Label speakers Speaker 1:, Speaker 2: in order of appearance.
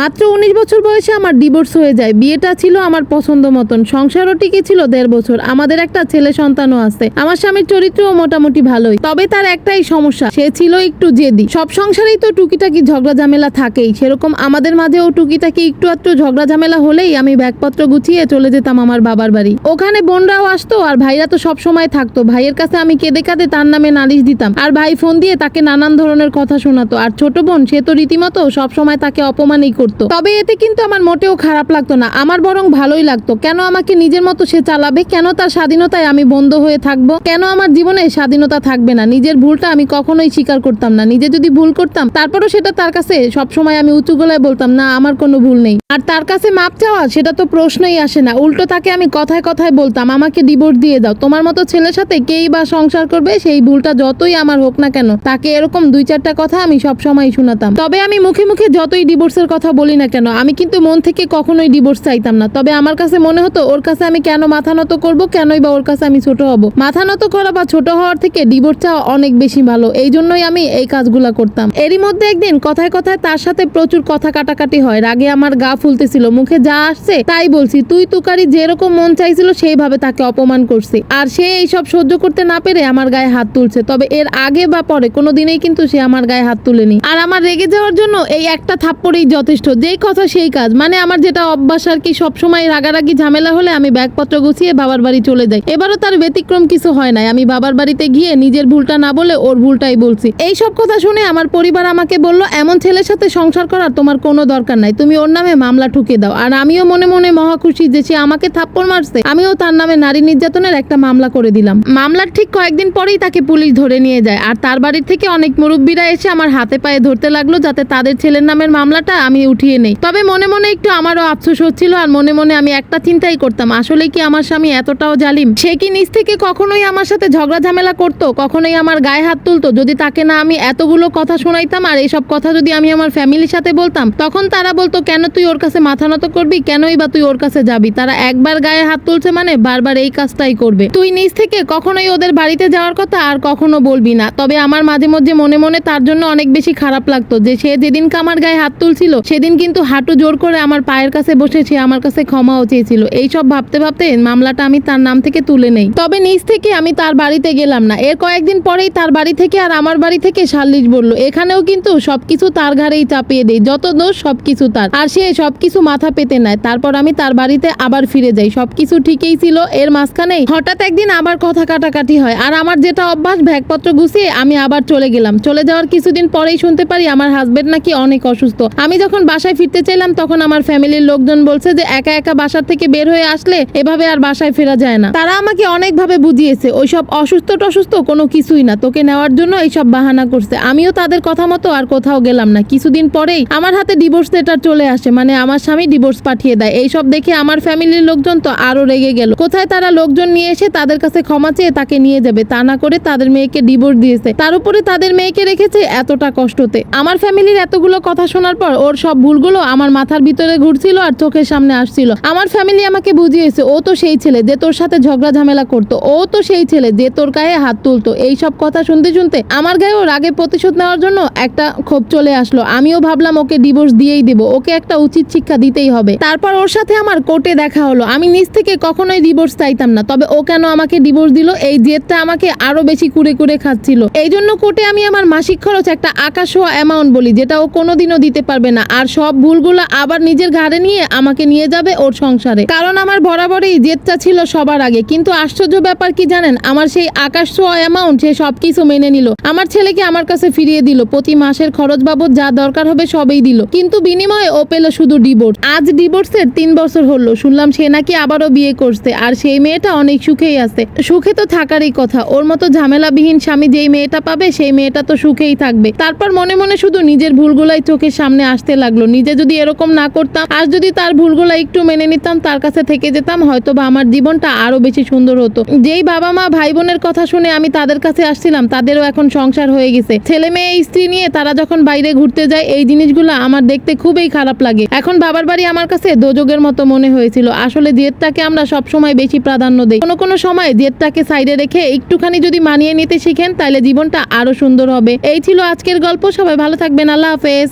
Speaker 1: মাত্র উনিশ বছর বয়সে আমার ডিভোর্স হয়ে যায়। বিয়েটা ছিল আমার পছন্দ মতন। সংসারও টিকে ছিল দেড় বছর। আমাদের একটা ছেলে সন্তানও আছে। আমার স্বামীর চরিত্রও মোটামুটি ভালোই। তবে তার একটাই সমস্যা, সে ছিল একটু জেদি। সব সংসারেই তো টুকিটাকি ঝগড়া ঝামেলা থাকেই। সেরকম আমাদের মাঝেও টুকিটাকি একটু একটু ঝগড়া ঝামেলা হলেই আমি ব্যাগপত্র গুছিয়ে চলে যেতাম আমার বাবার বাড়ি। ওখানে বোনরাও আসতো আর ভাইরা তো সব সময় থাকতো। ভাইয়ের কাছে আমি কেঁদে কাঁদে তার নামে নালিশ দিতাম। আর ভাই ফোন দিয়ে তাকে নানান ধরনের কথা শোনাতো। আর ছোট বোন, সে তো রীতিমতো সব সময় তাকে অপমানই করতো। তবে এতে কিন্তু আমার মোটেও খারাপ লাগতো না, আমার বরং ভালোই লাগতো। কেন আমাকে নিজের মতো সে চালাবে? কেন তার স্বাধীনতায় আমি বন্ধ হয়ে থাকব? কেন আমার জীবনে স্বাধীনতা থাকবে না? নিজের ভুলটা আমি কখনোই স্বীকার করতাম না। নিজে যদি ভুল করতাম, তারপরও সেটা তার কাছে সব সময় আমি উঁচু গলায় বলতাম, না, আমার কোনো ভুল নেই। আর তার কাছে মাপ চাওয়া, সেটা তো প্রশ্নই আসে না। উল্টো তাকে আমি কথায় কথায় বলতাম, আমাকে ডিভোর্স দিয়ে দাও। তোমার মতো ছেলের সাথে কেই বা সংসার করবে, সেই ভুলটা যতই আমার হোক না কেন, তাকে এরকম দুই চারটা কথা আমি সব সময় শোনাতাম। তবে আমি মুখে মুখে যতই ডিভোর্সের কথা বলি না কেন, আমি কিন্তু মন থেকে কখনোই ডিভোর্স চাইতাম না। তবে আমার কাছে মনে হতো, ওর কাছে আমি কেন মাথা নত করব, কেনই বা ওর কাছে আমি ছোট হব? মাথা নত করা বা ছোট হওয়ার থেকে ডিভোর্স চাওয়া অনেক বেশি ভালো এই জন্যই আমি এই কাজগুলা করতাম। এরই মধ্যে একদিন কথায় কথায় তার সাথে প্রচুর কথা কাটাকাটি হয়, রাগে আমার গা ফুলতেছিল, মুখে যা আসছে তাই বলছি, তুই তুকারি যেরকম মন চাইছিল সেইভাবে তাকে অপমান করছে। আর সে এইসব সহ্য করতে না পেরে আমার গায়ে হাত তুলছে, তবে এর আগে বা পরে কোনো দিনেই কিন্তু সে আমার গায়ে হাত তুলেনি। আর আমার রেগে যাওয়ার জন্য এই একটা থাপ্পড়েই যথেষ্ট যেই কথা সেই কাজ। মানে আমার যেটা অভ্যাস আর কি, সবসময় রাগারাগি, ঝামেলা হলে আমি ব্যাগপত্র গুছিয়ে বাবার বাড়ি চলে যাই। এবারও তার ব্যতিক্রম কিছু হয় নাই। আমি বাবার বাড়িতে গিয়ে নিজের ভুলটা না বলে ওর ভুলটাই বলছি। এই সব কথা শুনে আমার পরিবার আমাকে বলল, এমন ছেলের সাথে সংসার করার তোমার কোনো দরকার নাই। তুমি ওর নামে মামলা ঠুকে দাও। আর আমিও মনে মনে মহা খুশি যে সে আমাকে থাপ্পড় মারছে। আমিও তার নামে নারী নির্যাতনের একটা মামলা করে দিলাম। মামলার ঠিক কয়েকদিন পরেই তাকে পুলিশ ধরে নিয়ে যায়। আর তার বাড়ির থেকে অনেক মুরব্বীরা এসে আমার হাতে পায়ে ধরতে লাগল, যাতে তাদের ছেলের নামের মামলাটা আমি উঠিয়ে নেই। তবে মনে মনে একটু আমারও আফসোস হচ্ছিল আর মনে মনে আমি একটা চিন্তাই করতাম, আসলে কি আমার স্বামী এতটাও জালিম? সে কি নিজ থেকে কখনোই আমার সাথে ঝগড়া ঝামেলা করতো? কখনোই আমার গায়ে হাত তুলতো? যদি তাকে না আমি এতগুলো কথা শোনাইতাম আর এইসব কথা যদি আমি আমার ফ্যামিলির সাথে বলতাম, তখন তারা বলতো, কেন তুই ওর কাছে মাথা নত করবি? কেনই বা তুই ওর কাছে যাবি? তারা একবার গায়ে হাত তুলছে মানে বারবার এই কাজটাই করবে। তুই নিজ থেকে কখনোই ওদের বাড়িতে যাওয়ার কথা আর কখনো বলবি না। তবে আমার মাঝে মধ্যে মনে মনে তার জন্য অনেক বেশি খারাপ লাগতো যে সে যেদিনকে আমার গায়ে হাত তুলছিল সেদিন কিন্তু হাঁটু জোর করে আমার পায়ের কাছে বসে সে আমার কাছে ক্ষমাও চেয়েছিল। এইসব ভাবতে ভাবতে মামলাটা আমি তার নাম থেকে তুলে নেই। তবে নিজ থেকে আমি তার বাড়িতে গেলাম না। এর কয়েকদিন পরেই তার বাড়ি থেকে আর আমার বাড়ি থেকে সাল্লিশ বলল। এখানেও কিন্তু সবকিছু তার ঘাড়েই চাপিয়ে দেয় যত দোষ, সবকিছু তার। আর সে সবকিছু মাথা পেতে নেয়। তারপর আমি তার বাড়িতে আবার ফিরে যাই। সবকিছু ঠিকই ছিল। এর মাঝখানেই হঠাৎ একদিন আবার কথা কাটাকাটি হয়। আর আমার যেটা অভ্যাস, ব্যাগপত্র গুছিয়ে আমি আবার চলে গেলাম। চলে যাওয়ার কিছুদিন পরেই শুনতে পারি আমার হাজবেন্ড নাকি অনেক অসুস্থ। আমি যখন বাসায় ফিরতে চাইলাম, তখন আমার ফ্যামিলির লোকজন বলছে যে একা একা বাসার থেকে বের হয়ে আসলে এভাবে আর বাসায় ফেরা যায় না। তারা আমাকে অনেকভাবে বুঝিয়েছে, ওইসব অসুস্থ টসুস্থ কোনো কিছুই না, তোকে নেওয়ার জন্য এইসব বাহানা করছে। আমিও তাদের কথা মতো আর কোথাও গেলাম না। কিছুদিন পরেই আমার হাতে ডিভোর্স লেটার চলে আসে মানে আমার স্বামী ডিভোর্স পাঠিয়ে দেয়। এইসব দেখে আমার ফ্যামিলির লোকজন তো আরও রেগে গেল। কোথায় তারা লোকজন নিয়ে এসে তাদের কাছে ক্ষমা চেয়ে তাকে নিয়ে যাবে, তা না করে তাদের মেয়েকে ডিভোর্স দিয়েছে। তার উপরে তাদের মেয়েকে রেখেছে এতটা কষ্টতে। আমার ফ্যামিলির এতগুলো কথা শোনার পর ওর সব ভুলগুলো আমার মাথার ভিতরে ঘুরছিল আর চোখের সামনে আসছিল। আমার ফ্যামিলি আমাকে বুঝিয়েছে, ও তো সেই ছেলে যে তোর সাথে ঝগড়া ঝামেলা করতো, ও তো সেই ছেলে যে তোর গায়ে হাত তুলতো। এই সব কথা শুনতে শুনতে আমার গায়েও রাগে প্রতিশোধ নেওয়ার জন্য একটা ক্ষোভ চলে আসলো। আমিও ভাবলাম ওকে ডিভোর্স দিয়েই দেবো, ওকে একটা উচিত শিক্ষা দিতেই হবে। তারপর ওর সাথে আমার কোর্টে দেখা হলো। আমি নিজ থেকে কখনোই ডিভোর্স চাইতাম না, তবে ও কেন আমাকে ডিভোর্স দিল? এই জেদটা আমাকে আরও বেশি কুড়ে কুড়ে খাচ্ছিল। এই জন্য কোর্টে আমি আমার মাসিক খরচ একটা আকাশ হওয়া অ্যামাউন্ট বলি, যেটা ও কোনোদিনও দিতে পারবে না। আর সব ভুলগুলো আবার নিজের ঘাড়ে নিয়ে আমাকে নিয়ে যাবে ওর সংসারে। কারণ আমার বরাবরই জেদটা ছিল সবার আগে। কিন্তু আশ্চর্য ব্যাপার কি জানেন? আমার সেই আকাশ অ্যামাউন্ট সে সবকিছু মেনে নিল। আমার ছেলেকে আমার কাছে ফিরিয়ে দিল। প্রতি মাসের খরচ বাবদ যা দরকার হবে সবই দিল। কিন্তু বিনিময়ে ও পেল শুধু ডিভোর্স আজ ডিভোর্সের তিন বছর হলো। শুনলাম সে নাকি আবারও বিয়ে করছে। আর সেই মেয়েটা অনেক সুখেই আছে। সুখে তো থাকারই কথা। ওর মতো ঝামেলাবিহীন স্বামী যেই মেয়েটা পাবে, সেই মেয়েটা তো সুখেই থাকবে। তারপর মনে মনে শুধু নিজের ভুলগুলাই চোখের সামনে আসতে লাগল। নিজে যদি এরকম না করতাম, আর যদি তার ভুলগুলো একটু মেনে নিতাম, তার কাছে থেকে যেতাম হয়তো বা আমার জীবনটা আরও বেশি সুন্দর হতো। যেই বাবা মা ভাই বোনের কথা শুনে আমি তাদের কাছে আসছিলাম, তাদেরও এখন সংসার হয়ে গেছে। ছেলে মেয়ে, স্ত্রী নিয়ে তারা যখন বাইরে ঘুরতে যায়, এই জিনিসগুলো আমার দেখতে খুবই খারাপ লাগে। এখন বাবার বাড়ি আমার কাছে দোযোগের মতো মনে হয়েছিল। আসলে জেদটাকে আমরা সব সময় বেশি প্রাধান্য দিই। কোনো কোনো সময় জেদটাকে সাইডে রেখে একটুখানি যদি মানিয়ে নিতে শিখেন তাহলে জীবনটা আরও সুন্দর হবে। এই ছিল আজকের গল্প। সবাই ভালো থাকবেন। আল্লাহ হাফেজ।